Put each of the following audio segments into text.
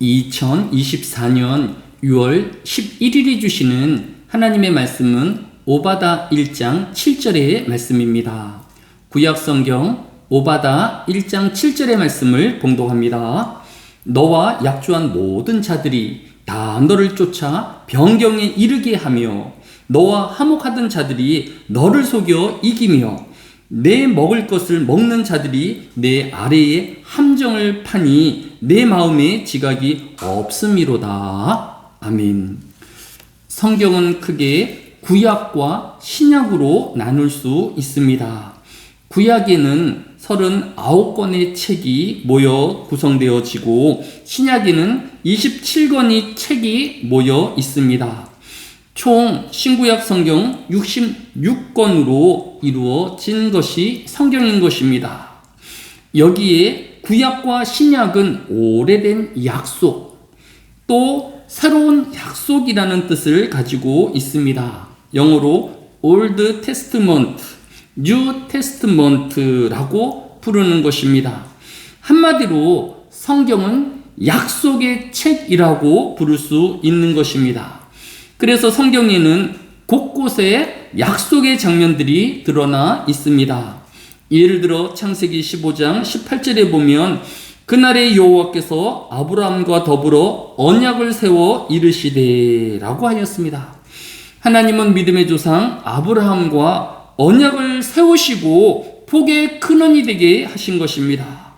2024년 6월 11일에 주시는 하나님의 말씀은 오바다 1장 7절의 말씀입니다. 구약 성경 오바다 1장 7절의 말씀을 봉독합니다. 너와 약조한 모든 자들이 다 너를 쫓아 변경에 이르게 하며 너와 화목하던 자들이 너를 속여 이기며 내 먹을 것을 먹는 자들이 내 아래에 함정을 파니 내 마음에 지각이 없음이로다. 아멘. 성경은 크게 구약과 신약으로 나눌 수 있습니다. 구약에는 39권의 책이 모여 구성되어지고 신약에는 27권의 책이 모여 있습니다. 총 신구약 성경 66권으로 이루어진 것이 성경인 것입니다. 여기에 구약과 신약은 오래된 약속, 또 새로운 약속이라는 뜻을 가지고 있습니다. 영어로 Old Testament, New Testament라고 부르는 것입니다. 한마디로 성경은 약속의 책이라고 부를 수 있는 것입니다. 그래서 성경에는 곳곳에 약속의 장면들이 드러나 있습니다. 예를 들어 창세기 15장 18절에 보면 그날의 여호와께서 아브라함과 더불어 언약을 세워 이르시되라고 하였습니다. 하나님은 믿음의 조상 아브라함과 언약을 세우시고 복의 근원이 되게 하신 것입니다.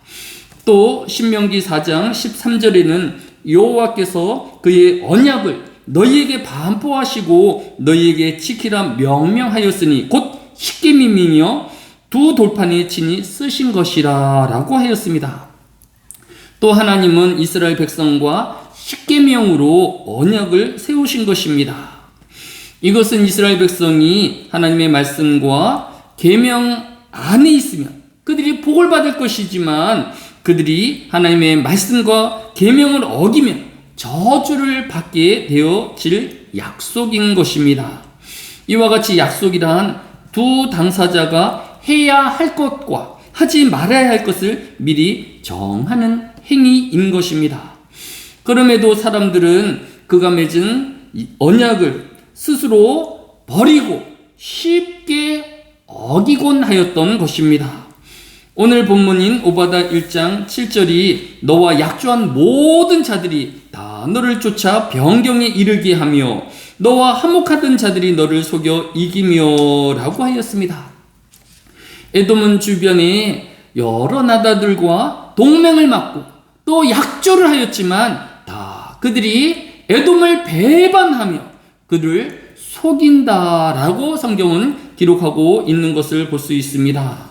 또 신명기 4장 13절에는 여호와께서 그의 언약을 너희에게 반포하시고 너희에게 지키라 명명하였으니 곧 십계명이며 두 돌판에 친히 쓰신 것이라 라고 하였습니다. 또 하나님은 이스라엘 백성과 십계명으로 언약을 세우신 것입니다. 이것은 이스라엘 백성이 하나님의 말씀과 계명 안에 있으면 그들이 복을 받을 것이지만 그들이 하나님의 말씀과 계명을 어기면 저주를 받게 되어질 약속인 것입니다. 이와 같이 약속이란 두 당사자가 해야 할 것과 하지 말아야 할 것을 미리 정하는 행위인 것입니다. 그럼에도 사람들은 그가 맺은 언약을 스스로 버리고 쉽게 어기곤 하였던 것입니다. 오늘 본문인 오바다 1장 7절이 너와 약조한 모든 자들이 다 너를 쫓아 변경에 이르게 하며 너와 화목하던 자들이 너를 속여 이기며 라고 하였습니다. 에돔은 주변에 여러 나라들과 동맹을 맺고 또 약조를 하였지만 다 그들이 에돔을 배반하며 그를 속인다라고 성경은 기록하고 있는 것을 볼 수 있습니다.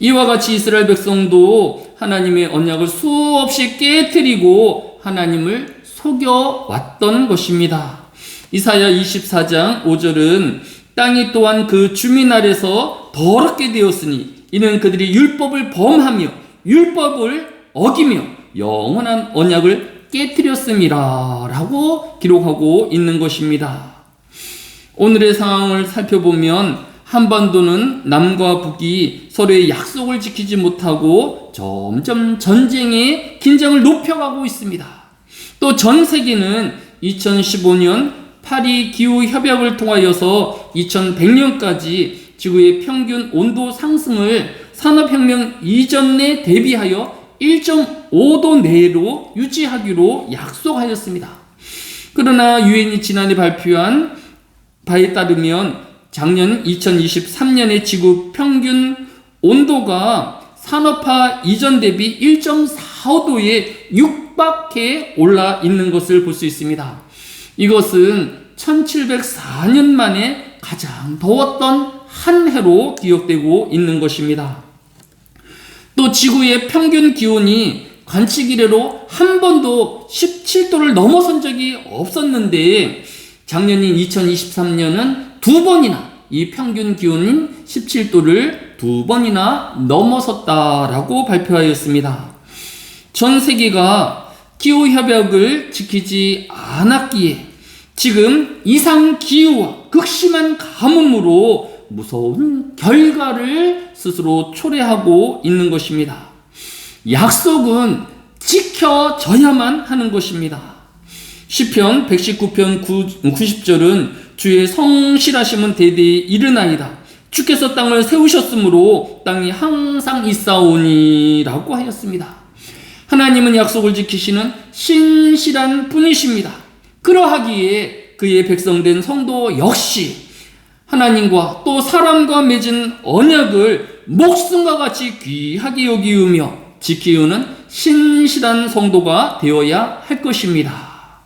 이와 같이 이스라엘 백성도 하나님의 언약을 수없이 깨뜨리고 하나님을 속여 왔던 것입니다. 이사야 24장 5절은 땅이 또한 그 주민 아래서 더럽게 되었으니 이는 그들이 율법을 범하며 율법을 어기며 영원한 언약을 깨뜨렸음이라 라고 기록하고 있는 것입니다. 오늘의 상황을 살펴보면 한반도는 남과 북이 서로의 약속을 지키지 못하고 점점 전쟁의 긴장을 높여가고 있습니다. 또 전 세계는 2015년 파리 기후 협약을 통하여서 2100년까지 지구의 평균 온도 상승을 산업혁명 이전에 대비하여 1.5도 내로 유지하기로 약속하였습니다. 그러나 유엔이 지난해 발표한 바에 따르면 작년 2023년의 지구 평균 온도가 산업화 이전 대비 1.45도의 뜻밖에 올라 있는 것을 볼 수 있습니다. 이것은 1704년 만에 가장 더웠던 한 해로 기억되고 있는 것입니다. 또 지구의 평균 기온이 관측 이래로 한 번도 17도를 넘어선 적이 없었는데 작년인 2023년은 두 번이나 이 평균 기온인 17도를 두 번이나 넘어섰다라고 발표하였습니다. 전 세계가 기후 협약을 지키지 않았기에 지금 이상 기후와 극심한 가뭄으로 무서운 결과를 스스로 초래하고 있는 것입니다. 약속은 지켜져야만 하는 것입니다. 시편 119편 90절은 주의 성실하심은 대대에 이르나이다. 주께서 땅을 세우셨으므로 땅이 항상 있사오니라고 하였습니다. 하나님은 약속을 지키시는 신실한 분이십니다. 그러하기에 그의 백성된 성도 역시 하나님과 또 사람과 맺은 언약을 목숨과 같이 귀하게 여기우며 지키우는 신실한 성도가 되어야 할 것입니다.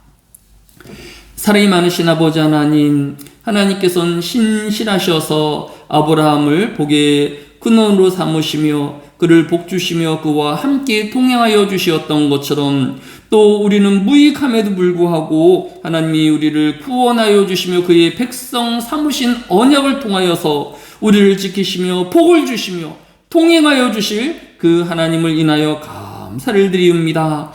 사랑이 많으신 아버지 하나님, 하나님께서는 신실하셔서 아브라함을 복의 근원으로 삼으시며 그를 복주시며 그와 함께 동행하여 주시었던 것처럼 또 우리는 무익함에도 불구하고 하나님이 우리를 구원하여 주시며 그의 백성 삼으신 언약을 통하여서 우리를 지키시며 복을 주시며 통행하여 주실 그 하나님을 인하여 감사를 드리옵니다.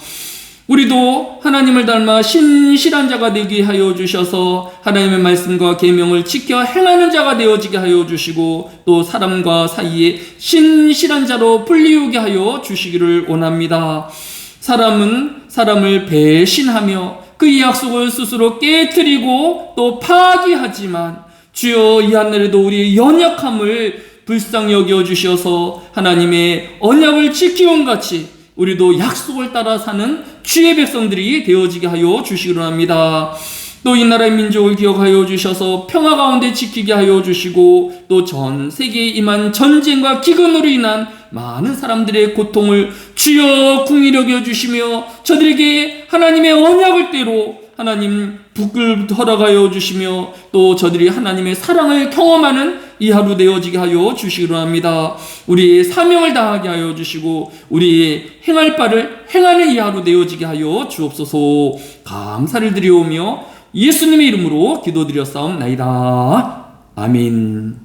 우리도 하나님을 닮아 신실한 자가 되게 하여 주셔서 하나님의 말씀과 계명을 지켜 행하는 자가 되어지게 하여 주시고 또 사람과 사이에 신실한 자로 불리우게 하여 주시기를 원합니다. 사람은 사람을 배신하며 그의 약속을 스스로 깨뜨리고 또 파기하지만 주여 이 하늘에도 우리의 연약함을 불쌍히 여겨 주셔서 하나님의 언약을 지키온 같이 우리도 약속을 따라 사는 주의 백성들이 되어지게 하여 주시기로 합니다. 또 이 나라의 민족을 기억하여 주셔서 평화 가운데 지키게 하여 주시고 또 전 세계에 임한 전쟁과 기근으로 인한 많은 사람들의 고통을 주여 궁히 여겨 주시며 저들에게 하나님의 언약을 때로 하나님 북을 허락하여 주시며 또 저들이 하나님의 사랑을 경험하는 이 하루 되어지게 하여 주시기로 합니다. 우리의 사명을 다하게 하여 주시고 우리의 행할 바를 행하는 이 하루 되어지게 하여 주옵소서 감사를 드리오며 예수님의 이름으로 기도드렸사옵나이다. 아멘.